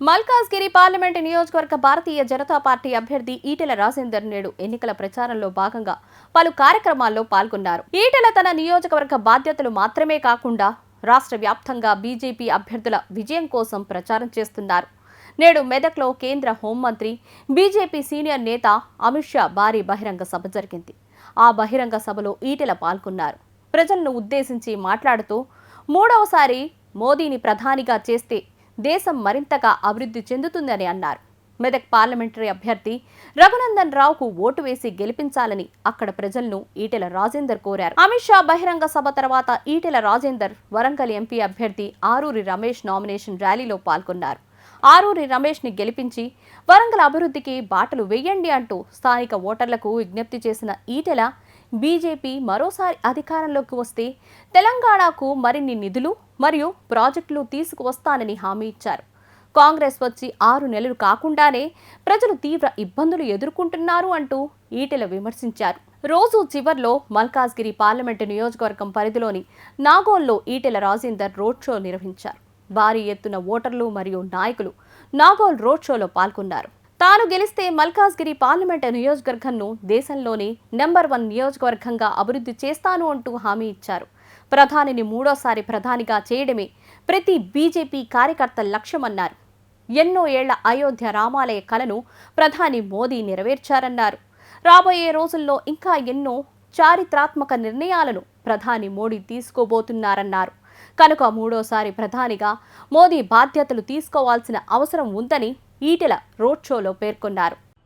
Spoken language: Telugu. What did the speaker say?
మల్కాజ్గిరి పార్లమెంటు నియోజకవర్గ భారతీయ జనతా పార్టీ అభ్యర్థి ఈటెల రాజేందర్ నేడు ఎన్నికల ప్రచారంలో భాగంగా పలు కార్యక్రమాల్లో పాల్గొన్నారు. ఈటెల తన నియోజకవర్గ బాధ్యతలు మాత్రమే కాకుండా రాష్ట్ర వ్యాప్తంగా బీజేపీ అభ్యర్థుల విజయం కోసం ప్రచారం చేస్తున్నారు. నేడు మెదక్లో కేంద్ర హోంమంత్రి బీజేపీ సీనియర్ నేత అమిత్ షా భారీ బహిరంగ సభ జరిగింది. ఆ బహిరంగ సభలో ఈటెల పాల్గొన్నారు. ప్రజలను ఉద్దేశించి మాట్లాడుతూ మూడవసారి మోదీని ప్రధానిగా చేస్తే దేశం మరింతగా అభివృద్ధి చెందుతుందని అన్నారు. మెదక్ పార్లమెంటరీ అభ్యర్థి రఘునందన్ రావుకు ఓటు వేసి గెలిపించాలని అక్కడ ప్రజలను ఈటెల రాజేందర్ కోరారు. అమిత్ షా బహిరంగ సభ తర్వాత ఈటెల రాజేందర్ వరంగల్ ఎంపీ అభ్యర్థి ఆరూరి రమేష్ నామినేషన్ ర్యాలీలో పాల్గొన్నారు. ఆరూరి రమేష్ని గెలిపించి వరంగల్ అభివృద్ధికి బాటలు వేయండి అంటూ స్థానిక ఓటర్లకు విజ్ఞప్తి చేసిన ఈటెల బీజేపీ మరోసారి అధికారంలోకి వస్తే తెలంగాణకు మరిన్ని నిధులు మరియు ప్రాజెక్టులు తీసుకువస్తానని హామీ ఇచ్చారు. కాంగ్రెస్ వచ్చి ఆరు నెలలు కాకుండానే ప్రజలు తీవ్ర ఇబ్బందులు ఎదుర్కొంటున్నారు అంటూ ఈటెల విమర్శించారు. రోజు చివర్లో మల్కాజ్గిరి పార్లమెంటు నియోజకవర్గం పరిధిలోని నాగోల్లో ఈటెల రాజేందర్ రోడ్ షో నిర్వహించారు. భారీ ఎత్తున ఓటర్లు మరియు నాయకులు నాగోల్ రోడ్ షోలో పాల్గొన్నారు. తాను గెలిస్తే మల్కాజ్గిరి పార్లమెంటు నియోజకవర్గంను దేశంలోని నెంబర్ వన్ నియోజకవర్గంగా అభివృద్ధి చేస్తాను అంటూ హామీ ఇచ్చారు. ప్రధానిని మూడోసారి ప్రధానిగా చేయడమే ప్రతి బీజేపీ కార్యకర్త లక్ష్యమన్నారు. ఎన్నో ఏళ్ళ అయోధ్య రామాలయ కలను ప్రధాని మోదీ నెరవేర్చారన్నారు. రాబోయే రోజుల్లో ఇంకా ఎన్నో చారిత్రాత్మక నిర్ణయాలను ప్రధాని మోడీ తీసుకోబోతున్నారన్నారు. కనుక మూడోసారి ప్రధానిగా మోదీ బాధ్యతలు తీసుకోవాల్సిన అవసరం ఉందని ఈటెల రోడ్ షోలో పేర్కొన్నారు.